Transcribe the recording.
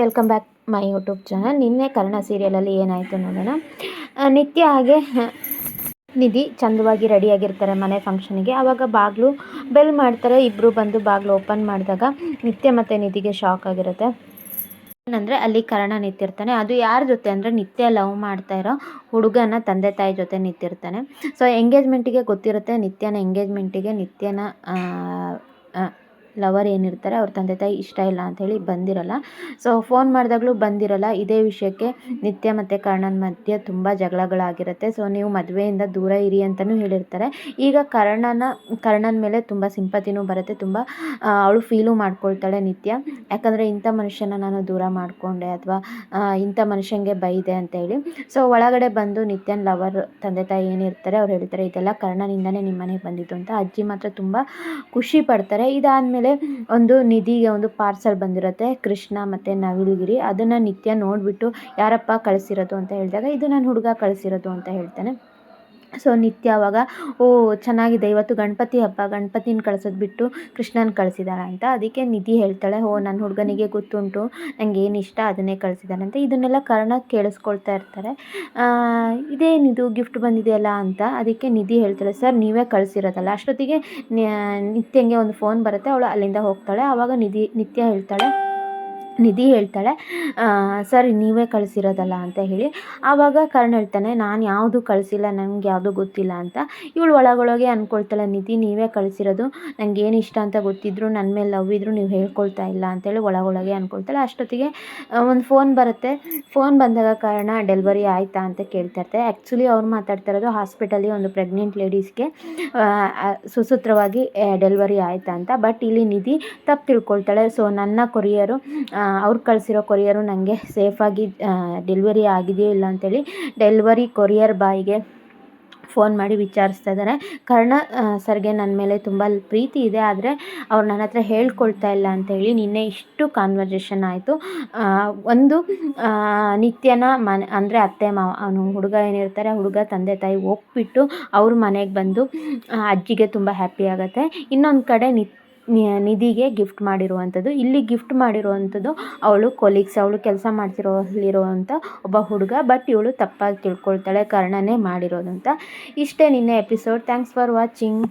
Welcome back my YouTube channel ನಿನ್ನೆ ಕನ್ನಡ ಸೀರಿಯಲಲ್ಲಿ ಏನಾಯಿತು ನೋಡೋಣ. ನಿತ್ಯ ಹಾಗೆ ನಿಧಿ ಚಂದವಾಗಿ ರೆಡಿಯಾಗಿರ್ತಾರೆ ಮನೆ ಫಂಕ್ಷನಿಗೆ ಆವಾಗ ಬಾಗಿಲು ಬೆಲ್ ಮಾಡ್ತಾರೆ. ಇಬ್ಬರು ಬಂದು ಬಾಗಿಲು ಓಪನ್ ಮಾಡಿದಾಗ ನಿತ್ಯ ಮತ್ತು ನಿಧಿಗೆ ಶಾಕ್ ಆಗಿರುತ್ತೆ. ಏನಂದರೆ ಅಲ್ಲಿ ಕರ್ಣ ನಿಂತಿರ್ತಾನೆ. ಅದು ಯಾರ ಜೊತೆ ಅಂದರೆ ನಿತ್ಯ ಲವ್ ಮಾಡ್ತಾ ಇರೋ ಹುಡುಗನ ತಂದೆ ತಾಯಿ ಜೊತೆ ನಿಂತಿರ್ತಾನೆ. ಸೊ ಎಂಗೇಜ್ಮೆಂಟಿಗೆ ಗೊತ್ತಿರುತ್ತೆ ನಿತ್ಯನ ಎಂಗೇಜ್ಮೆಂಟಿಗೆ ನಿತ್ಯನ ಲವರ್ ಏನಿರ್ತಾರೆ ಅವ್ರ ತಂದೆ ತಾಯಿ ಇಷ್ಟ ಇಲ್ಲ ಅಂಥೇಳಿ ಬಂದಿರಲ್ಲ. ಸೊ ಫೋನ್ ಮಾಡಿದಾಗಲೂ ಬಂದಿರಲ್ಲ. ಇದೇ ವಿಷಯಕ್ಕೆ ನಿತ್ಯ ಮತ್ತು ಕರ್ಣನ ಮಧ್ಯೆ ತುಂಬ ಜಗಳಗಳಾಗಿರುತ್ತೆ. ಸೊ ನೀವು ಮದುವೆಯಿಂದ ದೂರ ಇರಿ ಅಂತಲೂ ಹೇಳಿರ್ತಾರೆ. ಈಗ ಕರ್ಣನ ಕರ್ಣನ ಮೇಲೆ ತುಂಬ ಸಿಂಪತಿನೂ ಬರುತ್ತೆ. ತುಂಬ ಅವಳು ಫೀಲು ಮಾಡ್ಕೊಳ್ತಾಳೆ ನಿತ್ಯ. ಯಾಕಂದರೆ ಇಂಥ ಮನುಷ್ಯನ ನಾನು ದೂರ ಮಾಡಿಕೊಂಡೆ ಅಥವಾ ಇಂಥ ಮನುಷ್ಯನಿಗೆ ಬೈದೆ ಅಂತೇಳಿ. ಸೊ ಒಳಗಡೆ ಬಂದು ನಿತ್ಯನ ಲವರ್ ತಂದೆ ತಾಯಿ ಏನಿರ್ತಾರೆ ಅವ್ರು ಹೇಳ್ತಾರೆ ಇದೆಲ್ಲ ಕರ್ಣನಿಂದನೇ ನಿಮ್ಮನೆಗೆ ಬಂದಿತ್ತು ಅಂತ ಅಜ್ಜಿ ಮಾತ್ರ ತುಂಬ ಖುಷಿ ಪಡ್ತಾರೆ. ಇದಾದಮೇಲೆ ಒಂದು ನಿಧಿಗೆ ಒಂದು ಪಾರ್ಸಲ್ ಬಂದಿರುತ್ತೆ, ಕೃಷ್ಣ ಮತ್ತು ನವಿಲುಗಿರಿ. ಅದನ್ನು ನಿತ್ಯ ನೋಡಿಬಿಟ್ಟು, ಯಾರಪ್ಪ ಕಳಿಸಿರೋದು ಅಂತ ಹೇಳಿದಾಗ, ಇದು ನನ್ನ ಹುಡುಗ ಕಳಿಸಿರೋದು ಅಂತ ಹೇಳ್ತಾನೆ. ಸೊ ನಿತ್ಯ ಅವಾಗ, ಓ, ಚೆನ್ನಾಗಿದೆ, ಇವತ್ತು ಗಣಪತಿ ಹಬ್ಬ, ಗಣಪತಿನ ಕಳ್ಸೋದು ಬಿಟ್ಟು ಕೃಷ್ಣನ ಕಳಿಸಿದಾಳೆ ಅಂತ ಅದಕ್ಕೆ ನಿಧಿ ಹೇಳ್ತಾಳೆ, ಓ ನನ್ನ ಹುಡುಗನಿಗೆ ಗೊತ್ತುಂಟು ನನಗೆ ಏನು ಇಷ್ಟ ಅದನ್ನೇ ಕಳಿಸಿದ್ದಾನೆ ಅಂತ ಇದನ್ನೆಲ್ಲ ಕರ್ಣ ಕೇಳಿಸ್ಕೊಳ್ತಾ ಇರ್ತಾರೆ. ಇದೇನಿದು ಗಿಫ್ಟ್ ಬಂದಿದೆಯಲ್ಲ ಅಂತ ಅದಕ್ಕೆ ನಿಧಿ ಹೇಳ್ತಾಳೆ, ಸರ್, ನೀವೇ ಕಳಿಸಿರೋದಲ್ಲ, ಅಷ್ಟೊತ್ತಿಗೆ ನಿತ್ಯಂಗೆ ಒಂದು ಫೋನ್ ಬರುತ್ತೆ, ಅವಳು ಅಲ್ಲಿಂದ ಹೋಗ್ತಾಳೆ. ಆವಾಗ ನಿಧಿ, ನಿತ್ಯ ಹೇಳ್ತಾಳೆ ನಿಧಿ ಹೇಳ್ತಾಳೆ ಸರಿ, ನೀವೇ ಕಳಿಸಿರೋದಲ್ಲ ಅಂತ ಹೇಳಿ. ಆವಾಗ ಕರ್ಣ ಹೇಳ್ತಾನೆ, ನಾನು ಯಾವುದು ಕಳಿಸಿಲ್ಲ ನನಗೆ ಯಾವುದು ಗೊತ್ತಿಲ್ಲ ಅಂತ. ಇವಳು ಒಳಗೊಳಗೆ ಅಂದ್ಕೊಳ್ತಾಳೆ ನಿಧಿ, ನೀವೇ ಕಳಿಸಿರೋದು ಏನು ಇಷ್ಟ ಅಂತ ಗೊತ್ತಿದ್ರು ನನ್ನ ಮೇಲೆ ಲವ್ ಇದ್ರು ನೀವು ಹೇಳ್ಕೊಳ್ತಾ ಇಲ್ಲ ಅಂತೇಳಿ ಒಳಗೊಳಗೆ ಅಂದ್ಕೊಳ್ತಾಳೆ ಅಷ್ಟೊತ್ತಿಗೆ ಒಂದು ಫೋನ್ ಬರುತ್ತೆ. ಫೋನ್ ಬಂದಾಗ ಕಾರಣ ಡೆಲಿವರಿ ಆಯಿತಾ? ಅಂತ ಕೇಳ್ತಾ ಆ್ಯಕ್ಚುಲಿ ಅವ್ರು ಮಾತಾಡ್ತಾ ಇರೋದು ಹಾಸ್ಪಿಟಲಿ ಒಂದು ಪ್ರೆಗ್ನೆಂಟ್ ಲೇಡೀಸ್ಗೆ ಸುಸೂತ್ರವಾಗಿ ಡೆಲಿವರಿ ಆಯಿತಾ? ಅಂತ. ಬಟ್ ಇಲ್ಲಿ ನಿಧಿ ತಪ್ಪು ತಿಳ್ಕೊಳ್ತಾಳೆ. ಸೊ ನನ್ನ ಕೊರಿಯರು ಅವ್ರು ಕಳಿಸಿರೋ ಕೊರಿಯರು ನನಗೆ ಸೇಫಾಗಿ ಡೆಲಿವರಿ ಆಗಿದೆಯೋ ಇಲ್ಲ ಅಂತೇಳಿ ಡೆಲಿವರಿ ಕೊರಿಯರ್ ಬಾಯ್ಗೆ ಫೋನ್ ಮಾಡಿ ವಿಚಾರಿಸ್ತಾ ಇದ್ದಾರೆ. ಕರ್ಣ ಸರ್ಗೆ ನನ್ನ ಮೇಲೆ ತುಂಬ ಪ್ರೀತಿ ಇದೆ, ಆದರೆ ಅವ್ರು ನನ್ನ ಹತ್ರ ಹೇಳ್ಕೊಳ್ತಾ ಇಲ್ಲ ಅಂತೇಳಿ ನಿನ್ನೆ ಇಷ್ಟು ಕಾನ್ವರ್ಸೇಷನ್ ಆಯಿತು. ಒಂದು ನಿತ್ಯನ ಮನೆ, ಅಂದರೆ ಅತ್ತೆ, ಮಾವ, ಅವನು ಹುಡುಗ ಏನಿರ್ತಾರೆ, ಹುಡುಗ ತಂದೆ, ತಾಯಿ ಒಪ್ಪಿಟ್ಟು ಅವ್ರ ಮನೆಗೆ ಬಂದು ಅಜ್ಜಿಗೆ ತುಂಬ ಹ್ಯಾಪಿ ಆಗುತ್ತೆ. ಇನ್ನೊಂದು ಕಡೆ ನಿತ್ ನಿಧಿಗೆ ಗಿಫ್ಟ್ ಮಾಡಿರುವಂಥದ್ದು. ಇಲ್ಲಿ ಗಿಫ್ಟ್ ಮಾಡಿರುವಂಥದ್ದು ಅವಳು ಕೊಲೀಗ್ಸ್ ಅವಳು ಕೆಲಸ ಮಾಡ್ತಿರೋಲ್ಲಿರುವಂಥ ಒಬ್ಬ ಹುಡುಗ ಬಟ್ ಇವಳು ತಪ್ಪಾಗಿ ತಿಳ್ಕೊಳ್ತಾಳೆ ಕರ್ಣನೇ ಮಾಡಿರೋದು ಅಂತ ಇಷ್ಟೇ ನಿನ್ನೆ ಎಪಿಸೋಡ್ ಥ್ಯಾಂಕ್ಸ್ ಫಾರ್ ವಾಚಿಂಗ್